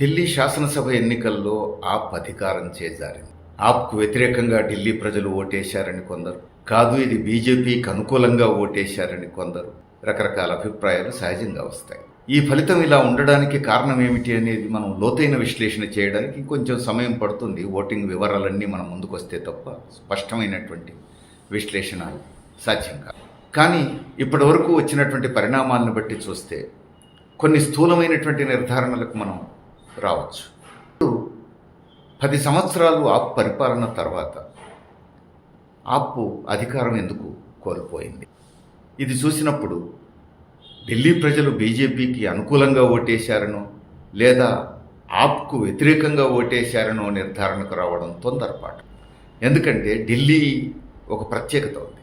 ఢిల్లీ శాసనసభ ఎన్నికల్లో ఆప్ అధికారం చేజారింది. ఆప్కు వ్యతిరేకంగా ఢిల్లీ ప్రజలు ఓటేశారని కొందరు. కాదు ఇది బీజేపీకి అనుకూలంగా ఓటేశారని కొందరు. రకరకాల అభిప్రాయాలు సహజంగా వస్తాయి. ఈ ఫలితం ఇలా ఉండడానికి కారణం ఏమిటి అనేది మనం లోతైన విశ్లేషణ చేయడానికి కొంచెం సమయం పడుతుంది. ఓటింగ్ వివరాలన్నీ మనం ముందుకొస్తే తప్ప స్పష్టమైనటువంటి విశ్లేషణ సాధ్యం కాదు. కానీ ఇప్పటి వరకు వచ్చినటువంటి పరిణామాలను బట్టి చూస్తే కొన్ని స్థూలమైనటువంటి నిర్ధారణలకు మనం రావచ్చు. పది సంవత్సరాలు ఆప్ పరిపాలన తర్వాత ఆప్పు అధికారం ఎందుకు కోల్పోయింది? ఇది చూసినప్పుడు ఢిల్లీ ప్రజలు బీజేపీకి అనుకూలంగా ఓటేశారనో లేదా ఆప్కు వ్యతిరేకంగా ఓటేశారనో నిర్ధారణకు రావడం తొందరపాటు. ఎందుకంటే ఢిల్లీ ఒక ప్రత్యేకత ఉంది.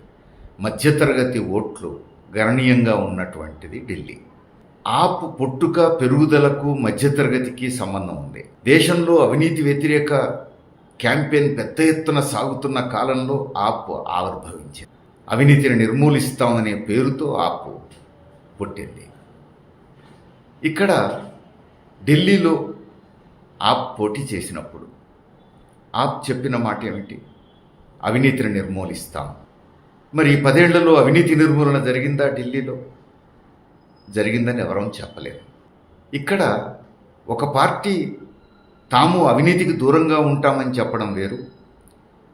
మధ్యతరగతి ఓట్లు గణనీయంగా ఉన్నటువంటిది ఢిల్లీ. ఆపు పొట్టుక పెరుగుదలకు మధ్యతరగతికి సంబంధం ఉంది. దేశంలో అవినీతి వ్యతిరేక క్యాంపెయిన్ పెద్ద ఎత్తున సాగుతున్న కాలంలో ఆప్ ఆవిర్భవించింది. అవినీతిని నిర్మూలిస్తామనే పేరుతో ఆప్ పుట్టింది. ఇక్కడ ఢిల్లీలో ఆప్ పోటీ చేసినప్పుడు ఆప్ చెప్పిన మాట ఏమిటి? అవినీతిని నిర్మూలిస్తాం. మరి పదేళ్ళలో అవినీతి నిర్మూలన జరిగిందా ఢిల్లీలో? జరిగిందని ఎవరూ చెప్పలేరు. ఇక్కడ ఒక పార్టీ తాము అవినీతికి దూరంగా ఉంటామని చెప్పడం వేరు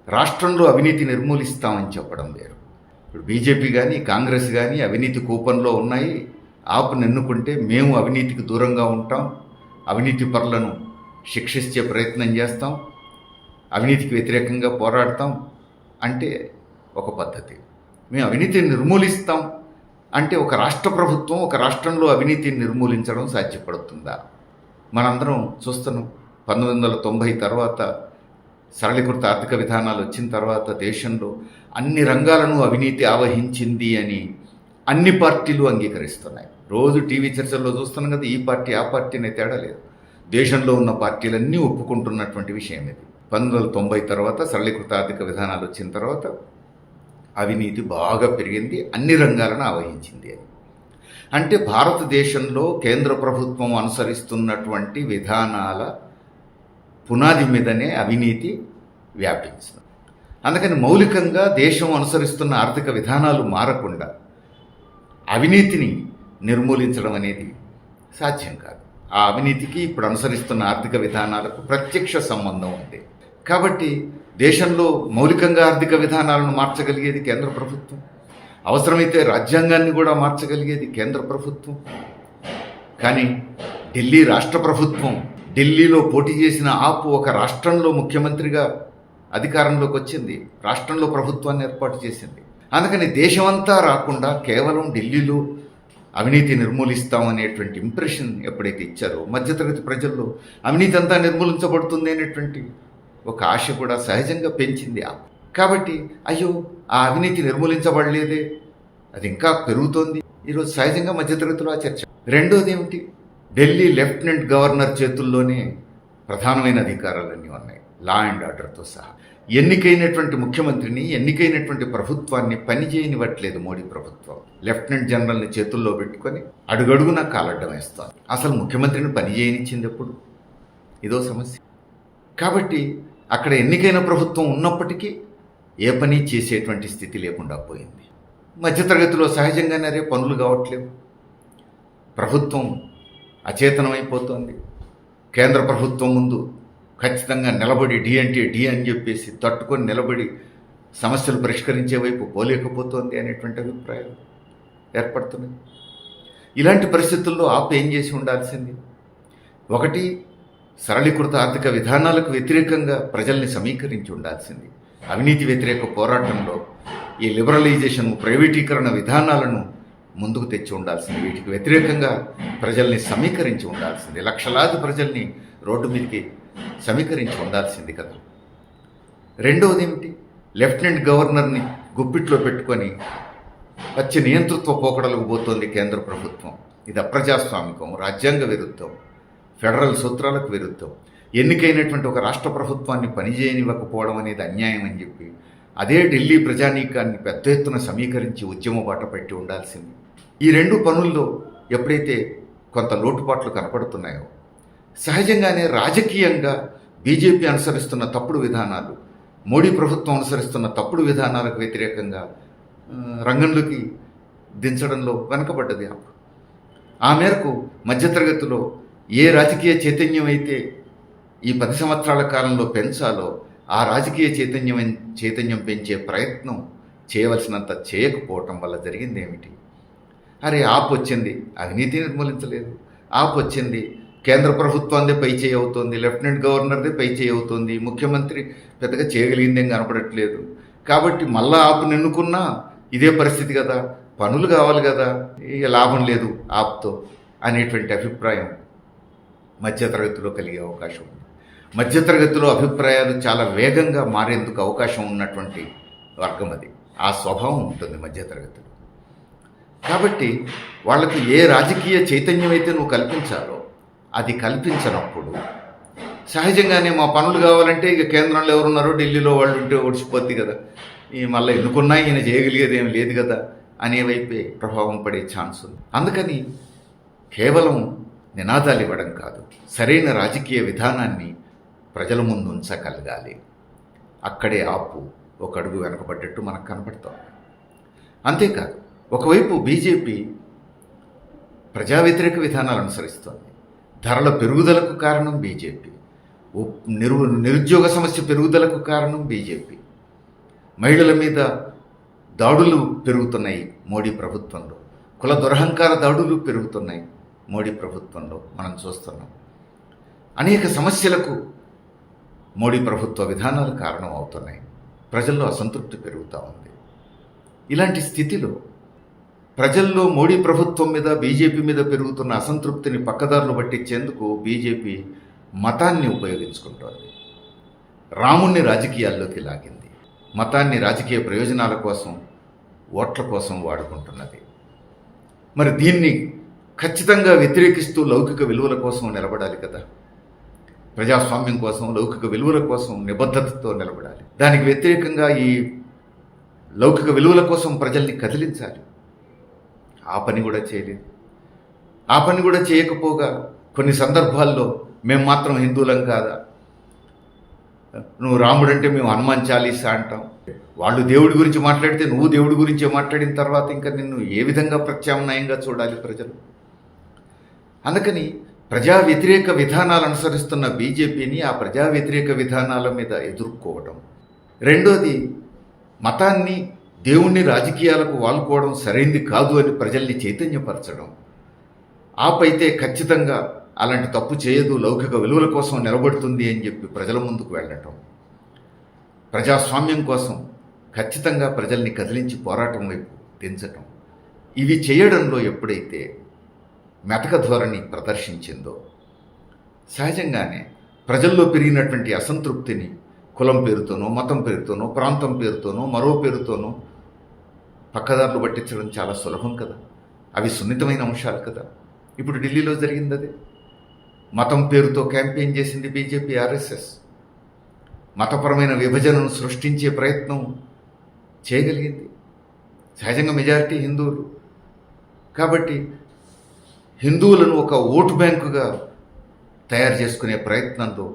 రాష్ట్రంలో అవినీతి నిర్మూలిస్తామని చెప్పడం వేరు. ఇప్పుడు బీజేపీ కానీ కాంగ్రెస్ కానీ అవినీతి కూపంలో ఉన్నాయి. ఆపు ఎన్నుకుంటే మేము అవినీతికి దూరంగా ఉంటాం. అవినీతి పరులను శిక్షించే ప్రయత్నం చేస్తాం. అవినీతికి వ్యతిరేకంగా పోరాడతాం. అంటే ఒక పద్ధతి. మేము అవినీతిని నిర్మూలిస్తాం. అంటే ఒక రాష్ట్ర ప్రభుత్వం ఒక రాష్ట్రంలో అవినీతిని నిర్మూలించడం సాధ్యపడుతుందా? మనందరం చూస్తున్నాం. పంతొమ్మిది వందల తొంభై తర్వాత సరళీకృత ఆర్థిక విధానాలు వచ్చిన తర్వాత దేశంలో అన్ని రంగాలను అవినీతి ఆవహించింది అని అన్ని పార్టీలు అంగీకరిస్తున్నాయి. రోజు టీవీ చర్చల్లో చూస్తున్నాం కదా ఈ పార్టీ ఆ పార్టీ అనే తేడా లేదు. దేశంలో ఉన్న పార్టీలన్నీ ఒప్పుకుంటున్నటువంటి విషయం ఇది. పంతొమ్మిది వందల తొంభై తర్వాత సరళీకృత ఆర్థిక విధానాలు వచ్చిన తర్వాత అవినీతి బాగా పెరిగింది అన్ని రంగాలను ఆవహించింది అని అంటే భారతదేశంలో కేంద్ర ప్రభుత్వం అనుసరిస్తున్నటువంటి విధానాల పునాది మీదనే అవినీతి వ్యాపించింది. అందుకని మౌలికంగా దేశం అనుసరిస్తున్న ఆర్థిక విధానాలు మారకుండా అవినీతిని నిర్మూలించడం అనేది సాధ్యం కాదు. ఆ అవినీతికి ఇప్పుడు అనుసరిస్తున్న ఆర్థిక విధానాలకు ప్రత్యక్ష సంబంధం ఉంది. కాబట్టి దేశంలో మౌలికంగా ఆర్థిక విధానాలను మార్చగలిగేది కేంద్ర ప్రభుత్వం. అవసరమైతే రాజ్యాంగాన్ని కూడా మార్చగలిగేది కేంద్ర ప్రభుత్వం. కానీ ఢిల్లీ రాష్ట్ర ప్రభుత్వం ఢిల్లీలో పోటీ చేసిన ఆపు ఒక రాష్ట్రంలో ముఖ్యమంత్రిగా అధికారంలోకి వచ్చింది. రాష్ట్రంలో ప్రభుత్వాన్ని ఏర్పాటు చేసింది. అందుకని దేశమంతా రాకుండా కేవలం ఢిల్లీలో అవినీతి నిర్మూలిస్తామనేటువంటి ఇంప్రెషన్ ఎప్పుడైతే ఇచ్చారో మధ్యతరగతి ప్రజల్లో అవినీతి అంతా నిర్మూలించబడుతుంది అనేటువంటి ఒక ఆశ కూడా సహజంగా పెంచింది ఆ కాబట్టి అయ్యో ఆ అవినీతి నిర్మూలించబడలేదే. అది ఇంకా పెరుగుతోంది. ఈరోజు సహజంగా మధ్యతరగతిలో ఆ చర్చ. రెండోది ఏమిటి? ఢిల్లీ లెఫ్టినెంట్ గవర్నర్ చేతుల్లోనే ప్రధానమైన అధికారాలన్నీ ఉన్నాయి. లా అండ్ ఆర్డర్తో సహా. ఎన్నికైనటువంటి ముఖ్యమంత్రిని ఎన్నికైనటువంటి ప్రభుత్వాన్ని పనిచేయనివ్వట్లేదు మోడీ ప్రభుత్వం. లెఫ్టినెంట్ జనరల్ని చేతుల్లో పెట్టుకొని అడుగడుగున కాలడ్డం వేస్తాను అసలు ముఖ్యమంత్రిని పని చేయనిచ్చింది ఎప్పుడు? ఇదో సమస్య. కాబట్టి అక్కడ ఎన్నికైన ప్రభుత్వం ఉన్నప్పటికీ ఏ పని చేసేటువంటి స్థితి లేకుండా పోయింది. మధ్యతరగతిలో సహజంగానే రే పనులు కావట్లేవు. ప్రభుత్వం అచేతనమైపోతుంది. కేంద్ర ప్రభుత్వం ముందు ఖచ్చితంగా నిలబడి డి అంటే డి అని చెప్పేసి తట్టుకొని నిలబడి సమస్యలు పరిష్కరించే వైపు పోలేకపోతోంది అనేటువంటి అభిప్రాయం ఏర్పడుతున్నాయి ఇలాంటి పరిస్థితుల్లో ఆప్ ఏం చేసి ఉండాల్సింది? ఒకటి సరళీకృత ఆర్థిక విధానాలకు వ్యతిరేకంగా ప్రజల్ని సమీకరించి ఉండాల్సింది. అవినీతి వ్యతిరేక పోరాటంలో ఈ లిబరలైజేషన్ ప్రైవేటీకరణ విధానాలను ముందుకు తెచ్చి ఉండాల్సింది. వీటికి వ్యతిరేకంగా ప్రజల్ని సమీకరించి ఉండాల్సింది. లక్షలాది ప్రజల్ని రోడ్డు మీదకి సమీకరించి ఉండాల్సింది కదా. రెండవది ఏమిటి లెఫ్టినెంట్ గవర్నర్ని గుప్పిట్లో పెట్టుకొని వచ్చి నియంతృత్వ పోకడలకు పోతోంది కేంద్ర ప్రభుత్వం. ఇది అప్రజాస్వామికం రాజ్యాంగ విరుద్ధం. ఫెడరల్ సూత్రాలకు విరుద్ధం. ఎన్నికైనటువంటి ఒక రాష్ట్ర ప్రభుత్వాన్ని పనిచేయనివ్వకపోవడం అనేది అన్యాయం అని చెప్పి అదే ఢిల్లీ ప్రజానీకాన్ని పెద్ద ఎత్తున సమీకరించి ఉద్యమ బాట పెట్టి ఉండాల్సింది. ఈ రెండు పనుల్లో ఎప్పుడైతే కొంత లోటుపాట్లు కనపడుతున్నాయో సహజంగానే రాజకీయంగా బీజేపీ అనుసరిస్తున్న తప్పుడు విధానాలు మోడీ ప్రభుత్వం అనుసరిస్తున్న తప్పుడు విధానాలకు వ్యతిరేకంగా రంగంలోకి దించడంలో వెనకబడ్డది ఆ మేరకు మధ్యతరగతిలో ఏ రాజకీయ చైతన్యం అయితే ఈ పది సంవత్సరాల కాలంలో పెంచాలో ఆ రాజకీయ చైతన్యం చైతన్యం పెంచే ప్రయత్నం చేయవలసినంత చేయకపోవటం వల్ల జరిగింది ఏమిటి అరే ఆప్ వచ్చింది. అవినీతి నిర్మూలించలేదు. ఆప్ వచ్చింది. కేంద్ర ప్రభుత్వాన్ని పై చేయి అవుతోంది. లెఫ్టినెంట్ గవర్నర్ది పై చేయి అవుతోంది. ముఖ్యమంత్రి పెద్దగా చేయగలిగిందేం కనపడట్లేదు. కాబట్టి మళ్ళా ఆపు నిన్నుకున్నా ఇదే పరిస్థితి కదా. పనులు కావాలి కదా. ఇక లాభం లేదు ఆప్తో అనేటువంటి అభిప్రాయం మధ్యతరగతిలో కలిగే అవకాశం ఉంది. మధ్యతరగతిలో అభిప్రాయాలు చాలా వేగంగా మారేందుకు అవకాశం ఉన్నటువంటి వర్గం అది. ఆ స్వభావం ఉంటుంది మధ్యతరగతిలో. కాబట్టి వాళ్ళకి ఏ రాజకీయ చైతన్యం అయితే నువ్వు కల్పించాలో అది కల్పించనప్పుడు సహజంగానే మా పనులు కావాలంటే ఇక కేంద్రంలో ఎవరున్నారో ఢిల్లీలో వాళ్ళు ఉంటే ఒడిచిపోద్ది కదా. ఈ మళ్ళీ ఎన్నుకున్నా ఈయన చేయగలిగేది ఏం లేదు కదా అనే వైపే ప్రభావం పడే ఛాన్స్ ఉంది. అందుకని కేవలం నినాదాలు ఇవ్వడం కాదు. సరైన రాజకీయ విధానాన్ని ప్రజల ముందు ఉంచగలగాలి. అక్కడే ఆపు ఒక అడుగు వెనకబడ్డట్టు మనకు కనబడుతోంది అంతేకాదు ఒకవైపు బీజేపీ ప్రజా వ్యతిరేక విధానాలు అనుసరిస్తోంది. ధరల పెరుగుదలకు కారణం బీజేపీ. నిరు నిరుద్యోగ సమస్య పెరుగుదలకు కారణం బీజేపీ. మహిళల మీద దాడులు పెరుగుతున్నాయి మోడీ ప్రభుత్వంలో. కుల దురహంకార దాడులు పెరుగుతున్నాయి. మోడీ ప్రభుత్వంలో మనం చూస్తున్నాం. అనేక సమస్యలకు మోడీ ప్రభుత్వ విధానాలు కారణం అవుతున్నాయి ప్రజల్లో అసంతృప్తి పెరుగుతూ ఉంది. ఇలాంటి స్థితిలో ప్రజల్లో మోడీ ప్రభుత్వం మీద బీజేపీ మీద పెరుగుతున్న అసంతృప్తిని పక్కదారులు పట్టించేందుకు బీజేపీ మతాన్ని ఉపయోగించుకుంటోంది. రాముణ్ణి రాజకీయాల్లోకి లాగింది. మతాన్ని రాజకీయ ప్రయోజనాల కోసం ఓట్ల కోసం వాడుకుంటున్నది. మరి దీన్ని ఖచ్చితంగా వ్యతిరేకిస్తూ లౌకిక విలువల కోసం నిలబడాలి కదా. ప్రజాస్వామ్యం కోసం లౌకిక విలువల కోసం నిబద్ధతతో నిలబడాలి. దానికి వ్యతిరేకంగా ఈ లౌకిక విలువల కోసం ప్రజల్ని కదిలించాలి. ఆ పని కూడా చేయలేదు. ఆ పని కూడా చేయకపోగా కొన్ని సందర్భాల్లో మేము మాత్రం హిందువులం కాదా? నువ్వు రాముడు అంటే మేము హనుమాన్ చాలీసా అంటాం. వాళ్ళు దేవుడి గురించి మాట్లాడితే నువ్వు దేవుడి గురించి మాట్లాడిన తర్వాత ఇంకా నిన్ను ఏ విధంగా ప్రత్యామ్నాయంగా చూడాలి ప్రజలు? అందుకని ప్రజా వ్యతిరేక విధానాలు అనుసరిస్తున్న బీజేపీని ఆ ప్రజా వ్యతిరేక విధానాల మీద ఎదుర్కోవడం రెండోది మతాన్ని దేవుణ్ణి రాజకీయాలకు వాలుకోవడం సరైంది కాదు అని ప్రజల్ని చైతన్యపరచడం. ఆపైతే ఖచ్చితంగా అలాంటి తప్పు చేయదు లౌకిక విలువల కోసం నిలబడుతుంది అని చెప్పి ప్రజల ముందుకు వెళ్ళటం. ప్రజాస్వామ్యం కోసం ఖచ్చితంగా ప్రజల్ని కదిలించి పోరాటం వైపు దించటం. ఇవి చేయడంలో ఎప్పుడైతే మెతక ధోరణి ప్రదర్శించిందో. సహజంగానే ప్రజల్లో పెరిగినటువంటి అసంతృప్తిని కులం పేరుతోనో మతం పేరుతోనో ప్రాంతం పేరుతోనో మరో పేరుతోనో పక్కదారులు పట్టించడం చాలా సులభం కదా. అవి సున్నితమైన అంశాలు కదా. ఇప్పుడు ఢిల్లీలో జరిగింది అదే. మతం పేరుతో క్యాంపెయిన్ చేసింది బీజేపీ ఆర్ఎస్ఎస్. మతపరమైన విభజనను సృష్టించే ప్రయత్నం చేయగలిగింది. సహజంగా మెజారిటీ హిందువులు. కాబట్టి హిందువులను ఒక ఓటు బ్యాంకుగా తయారు చేసుకునే ప్రయత్నంలో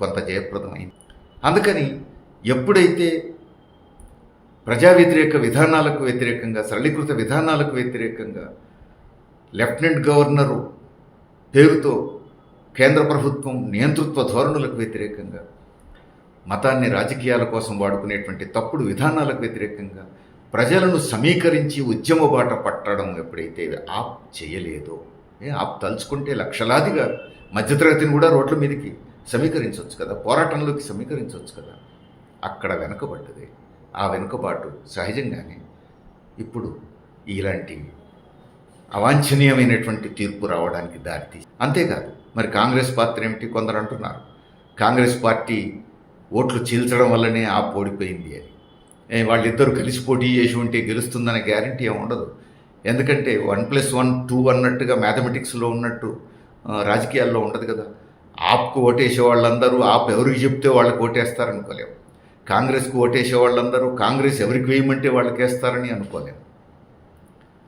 కొంత జయప్రదమైంది. అందుకని ఎప్పుడైతే ప్రజా వ్యతిరేక విధానాలకు వ్యతిరేకంగా సరళీకృత విధానాలకు వ్యతిరేకంగా లెఫ్టినెంట్ గవర్నరు పేరుతో కేంద్ర ప్రభుత్వం నియంతృత్వ ధోరణులకు వ్యతిరేకంగా మతాన్ని రాజకీయాల కోసం వాడుకునేటువంటి తప్పుడు విధానాలకు వ్యతిరేకంగా ప్రజలను సమీకరించి ఉద్యమ బాట పట్టడం ఎప్పుడైతే ఆప్ చేయలేదో తలుచుకుంటే లక్షలాదిగా మధ్యతరగతిని కూడా రోడ్ల మీదకి సమీకరించవచ్చు కదా పోరాటంలోకి సమీకరించవచ్చు కదా. అక్కడ వెనుకబడ్డది. ఆ వెనుకబాటు సహజంగానే ఇప్పుడు ఇలాంటి అవాంఛనీయమైనటువంటి తీర్పు రావడానికి దారితీ అంతేకాదు మరి కాంగ్రెస్ పాత్ర ఏమిటి కొందరు అంటున్నారు? కాంగ్రెస్ పార్టీ ఓట్లు చీల్చడం వల్లనే ఆ ఓడిపోయింది అని. వాళ్ళిద్దరూ కలిసి పోటీ చేసి ఉంటే గెలుస్తుందనే గ్యారంటీ ఏమి ఉండదు. ఎందుకంటే వన్ ప్లస్ వన్ టూ అన్నట్టుగా మ్యాథమెటిక్స్లో ఉన్నట్టు రాజకీయాల్లో ఉండదు కదా. ఆప్కు ఓటేసే వాళ్ళందరూ ఆప్ ఎవరికి చెప్తే వాళ్ళకి ఓటేస్తారనుకోలేము కాంగ్రెస్కు ఓటేసే వాళ్ళందరూ కాంగ్రెస్ ఎవరికి వేయమంటే వాళ్ళకి వేస్తారని అనుకోలేము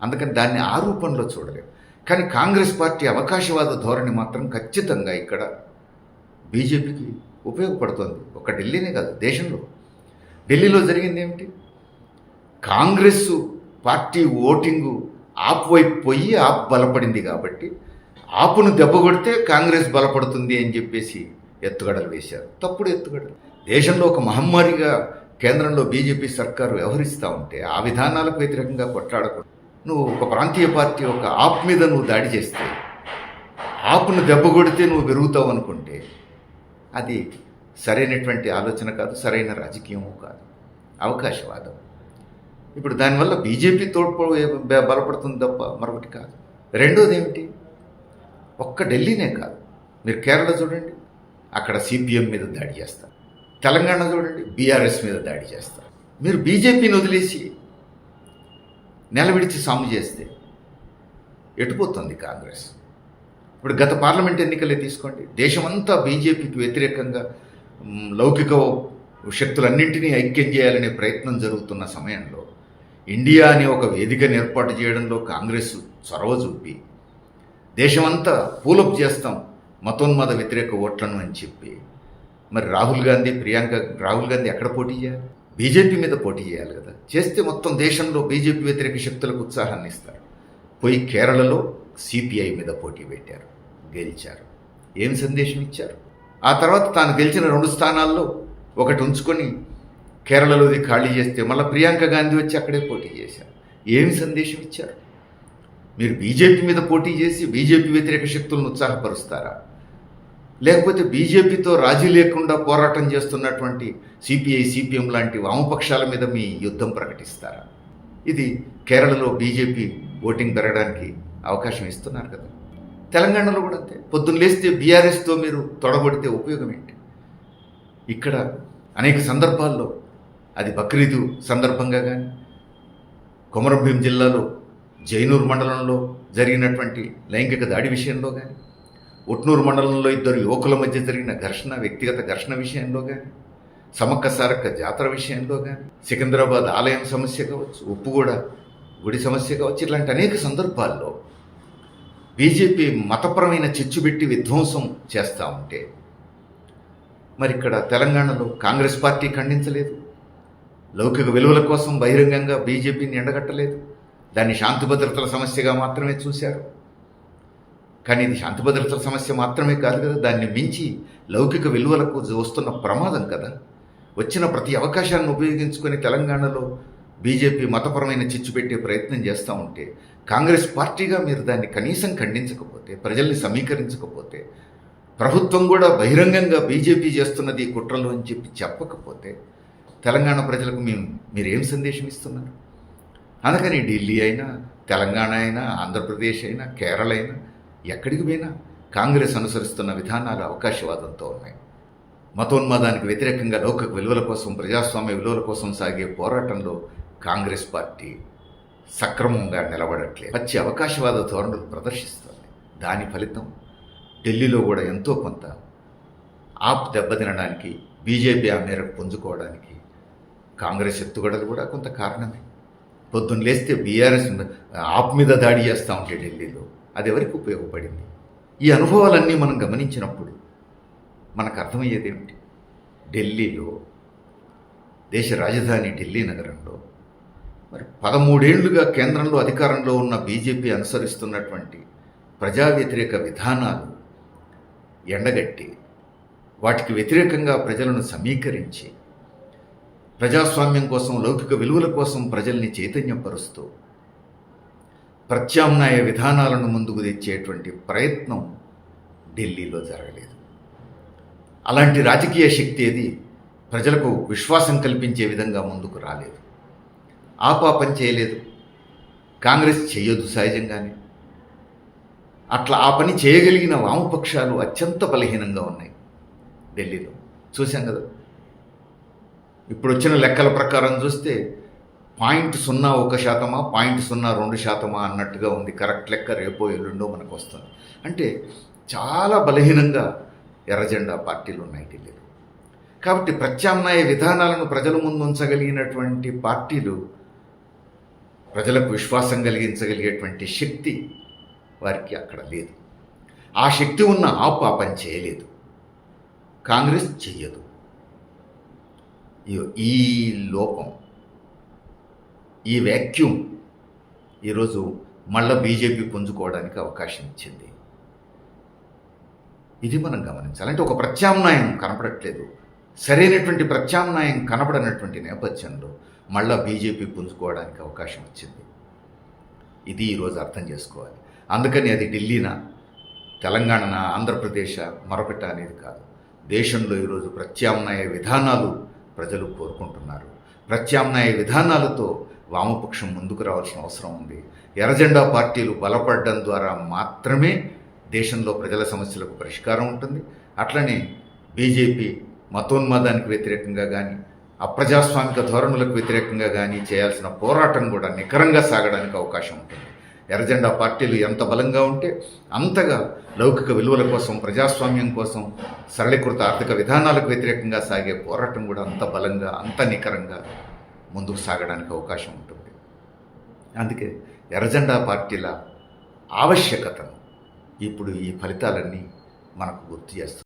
అందుకని దాన్ని ఆ రూపంలో చూడలేము కానీ కాంగ్రెస్ పార్టీ అవకాశవాద ధోరణి మాత్రం ఖచ్చితంగా ఇక్కడ బీజేపీకి ఉపయోగపడుతుంది. ఒక ఢిల్లీనే కాదు దేశంలో. ఢిల్లీలో జరిగింది ఏమిటి? కాంగ్రెస్ పార్టీ ఓటింగు ఆప్ వైపు పోయి ఆప్ బలపడింది కాబట్టి ఆపును దెబ్బ కొడితే కాంగ్రెస్ బలపడుతుంది అని చెప్పేసి ఎత్తుగడలు వేశారు. తప్పుడు ఎత్తుగడలు. దేశంలో ఒక మహమ్మారిగా కేంద్రంలో బీజేపీ సర్కారు వ్యవహరిస్తూ ఉంటే ఆ విధానాలకు వ్యతిరేకంగా కొట్లాడకూడదు. నువ్వు ఒక ప్రాంతీయ పార్టీ ఒక ఆప్ మీద నువ్వు దాడి చేస్తే ఆపును దెబ్బ కొడితే నువ్వు పెరుగుతావు అనుకుంటే అది సరైనటువంటి ఆలోచన కాదు సరైన రాజకీయము కాదు. అవకాశవాదం. ఇప్పుడు దానివల్ల బీజేపీ తోడ్పో బలపడుతుంది తప్ప మరొకటి కాదు. రెండోది ఏమిటి? ఒక్క ఢిల్లీనే కాదు. మీరు కేరళ చూడండి అక్కడ సిపిఎం మీద దాడి చేస్తారు. తెలంగాణ చూడండి బీఆర్ఎస్ మీద దాడి చేస్తారు. మీరు బీజేపీని వదిలేసి నెల విడిచి సాము చేస్తే ఎటుపోతుంది కాంగ్రెస్? ఇప్పుడు గత పార్లమెంట్ ఎన్నికలే తీసుకోండి. దేశమంతా బీజేపీకి వ్యతిరేకంగా లౌకిక శక్తులన్నింటినీ ఐక్యం చేయాలనే ప్రయత్నం జరుగుతున్న సమయంలో ఇండియా అనే ఒక వేదికను ఏర్పాటు చేయడంలో కాంగ్రెస్ చొరవ చూపి దేశమంతా పూలప్ చేస్తాం మతోన్మాద వ్యతిరేక ఓట్లను అని చెప్పి మరి రాహుల్ గాంధీ ప్రియాంక రాహుల్ గాంధీ ఎక్కడ పోటీ చేయాలి? బీజేపీ మీద పోటీ చేయాలి కదా. చేస్తే మొత్తం దేశంలో బీజేపీ వ్యతిరేక శక్తులకు ఉత్సాహాన్ని ఇస్తారు. పోయి కేరళలో సిపిఐ మీద పోటీ పెట్టారు గెలిచారు. ఏం సందేశం ఇచ్చారు? ఆ తర్వాత తాను గెలిచిన రెండు స్థానాల్లో ఒకటి ఉంచుకొని కేరళలోది ఖాళీ చేస్తే మళ్ళీ ప్రియాంక గాంధీ వచ్చి అక్కడే పోటీ చేశారు. ఏమి సందేశం ఇచ్చారు? మీరు బీజేపీ మీద పోటీ చేసి బీజేపీ వ్యతిరేక శక్తులను ఉత్సాహపరుస్తారా? లేకపోతే బీజేపీతో రాజీ లేకుండా పోరాటం చేస్తున్నటువంటి సిపిఐ సిపిఎం లాంటి వామపక్షాల మీద మీ యుద్ధం ప్రకటిస్తారా? ఇది కేరళలో బీజేపీ ఓటింగ్ పెరగడానికి అవకాశం ఇస్తున్నారు కదా. తెలంగాణలో కూడా అంతే. పొద్దున్న లేస్తే బీఆర్ఎస్తో మీరు తొడగొడితే ఉపయోగం ఏంటి? ఇక్కడ అనేక సందర్భాల్లో అది బక్రీదు సందర్భంగా కానీ కొమరంభీం జిల్లాలో జైనూర్ మండలంలో జరిగినటువంటి లైంగిక దాడి విషయంలో కానీ ఉట్నూరు మండలంలో ఇద్దరు యువకుల మధ్య జరిగిన ఘర్షణ వ్యక్తిగత ఘర్షణ విషయంలో కానీ సమక్క సారక్క జాతర విషయంలో కానీ సికింద్రాబాద్ ఆలయం సమస్య కావచ్చు ఉప్పుగూడ గుడి సమస్య కావచ్చు ఇలాంటి అనేక సందర్భాల్లో బీజేపీ మతపరమైన చిచ్చుబెట్టి విధ్వంసం చేస్తూ ఉంటే మరి ఇక్కడ తెలంగాణలో కాంగ్రెస్ పార్టీ ఖండించలేదు. లౌకిక విలువల కోసం బహిరంగంగా బీజేపీని ఎండగట్టలేదు. దాన్ని శాంతి భద్రతల సమస్యగా మాత్రమే చూశారు. కానీ ఇది శాంతి భద్రతల సమస్య మాత్రమే కాదు కదా దాన్ని మించి లౌకిక విలువలకు వస్తున్న ప్రమాదం కదా. వచ్చిన ప్రతి అవకాశాన్ని ఉపయోగించుకొని తెలంగాణలో బీజేపీ మతపరమైన చిచ్చు పెట్టే ప్రయత్నం చేస్తూ ఉంటే కాంగ్రెస్ పార్టీగా మీరు దాన్ని కనీసం ఖండించకపోతే ప్రజల్ని సమీకరించకపోతే ప్రభుత్వం కూడా బహిరంగంగా బీజేపీ చేస్తున్నది కుట్రలో కుట్రలు అని చెప్పి చెప్పకపోతే తెలంగాణ ప్రజలకు మేము మీరేం సందేశం ఇస్తున్నారు అందుకని ఢిల్లీ అయినా తెలంగాణ అయినా ఆంధ్రప్రదేశ్ అయినా కేరళ అయినా ఎక్కడికి పోయినా కాంగ్రెస్ అనుసరిస్తున్న విధానాలు అవకాశవాదంతో ఉన్నాయి. మతోన్మాదానికి వ్యతిరేకంగా లౌకిక విలువల కోసం ప్రజాస్వామ్య విలువల కోసం సాగే పోరాటంలో కాంగ్రెస్ పార్టీ సక్రమంగా నిలబడట్లేదు. పచ్చి అవకాశవాద ధోరణులు ప్రదర్శిస్తుంది. దాని ఫలితం ఢిల్లీలో కూడా ఎంతో కొంత ఆప్ దెబ్బతినడానికి బీజేపీ ఆ మేరకు పుంజుకోవడానికి కాంగ్రెస్ ఎత్తుగడలు కూడా కొంత కారణమే. పొద్దున్న లేస్తే బీఆర్ఎస్ ఆప్ మీద దాడి చేస్తూ ఉంటే ఢిల్లీలో. అది ఎవరికి ఉపయోగపడింది? ఈ అనుభవాలన్నీ మనం గమనించినప్పుడు మనకు అర్థమయ్యేది ఏమిటి? ఢిల్లీలో దేశ రాజధాని ఢిల్లీ నగరంలో మరి పదమూడేళ్ళుగా కేంద్రంలో అధికారంలో ఉన్న బీజేపీ అనుసరిస్తున్నటువంటి ప్రజా వ్యతిరేక విధానాలు ఎండగట్టి వాటికి వ్యతిరేకంగా ప్రజలను సమీకరించి ప్రజాస్వామ్యం కోసం లౌకిక విలువల కోసం ప్రజల్ని చైతన్యపరుస్తూ ప్రత్యామ్నాయ విధానాలను ముందుకు తెచ్చేటువంటి ప్రయత్నం ఢిల్లీలో జరగలేదు. అలాంటి రాజకీయ శక్తి ఏది? ప్రజలకు విశ్వాసం కల్పించే విధంగా ముందుకు రాలేదు. ఆ పాపం చేయలేదు. కాంగ్రెస్ చేయొద్దు సహజంగానే. అట్లా ఆ పని చేయగలిగిన వామపక్షాలు అత్యంత బలహీనంగా ఉన్నాయి ఢిల్లీలో. చూశాం కదా? ఇప్పుడు వచ్చిన లెక్కల ప్రకారం చూస్తే పాయింట్ సున్నా ఒక శాతమా పాయింట్ సున్నా రెండు శాతమా అన్నట్టుగా ఉంది. కరెక్ట్ లెక్క రేపో ఎల్లుండో మనకు వస్తుంది అంటే చాలా బలహీనంగా ఎర్రజెండా పార్టీలు ఉన్నాయి ఢిల్లీలో. కాబట్టి ప్రత్యామ్నాయ విధానాలను ప్రజల ముందు ఉంచగలిగినటువంటి పార్టీలు ప్రజలకు విశ్వాసం కలిగించగలిగేటువంటి శక్తి వారికి అక్కడ లేదు. ఆ శక్తి ఉన్న ఆప్ ఆ పని చేయలేదు. కాంగ్రెస్ చెయ్యదు. ఈ- ఈ లోపం ఈ వ్యాక్యూమ్ ఈరోజు మళ్ళా బీజేపీ పుంజుకోవడానికి అవకాశం ఇచ్చింది. ఇది మనం గమనించాలి. అంటే ఒక ప్రత్యామ్నాయం కనపడట్లేదు. సరైనటువంటి ప్రత్యామ్నాయం కనపడనటువంటి నేపథ్యంలో మళ్ళా బీజేపీ పుంజుకోవడానికి అవకాశం వచ్చింది ఇది ఈరోజు అర్థం చేసుకోవాలి. అందుకని అది ఢిల్లీనా తెలంగాణన ఆంధ్రప్రదేశ్ మరొకట అనేది కాదు. దేశంలో ఈరోజు ప్రత్యామ్నాయ విధానాలు ప్రజలు కోరుకుంటున్నారు. ప్రత్యామ్నాయ విధానాలతో వామపక్షం ముందుకు రావాల్సిన అవసరం ఉంది. ఎర్రజెండా పార్టీలు బలపడడం ద్వారా మాత్రమే దేశంలో ప్రజల సమస్యలకు పరిష్కారం ఉంటుంది. అట్లనే బీజేపీ మతోన్మాదానికి వ్యతిరేకంగా కానీ అప్రజాస్వామిక ధోరణులకు వ్యతిరేకంగా కానీ చేయాల్సిన పోరాటం కూడా నికరంగా సాగడానికి అవకాశం ఉంటుంది. ఎర్రజెండా పార్టీలు ఎంత బలంగా ఉంటే అంతగా లౌకిక విలువల కోసం ప్రజాస్వామ్యం కోసం సరళీకృత ఆర్థిక విధానాలకు వ్యతిరేకంగా సాగే పోరాటం కూడా అంత బలంగా అంత నికరంగా ముందుకు సాగడానికి అవకాశం ఉంటుంది. అందుకే ఎర్రజెండా పార్టీల ఆవశ్యకతను ఇప్పుడు ఈ ఫలితాలన్నీ మనకు గుర్తు చేస్తుంది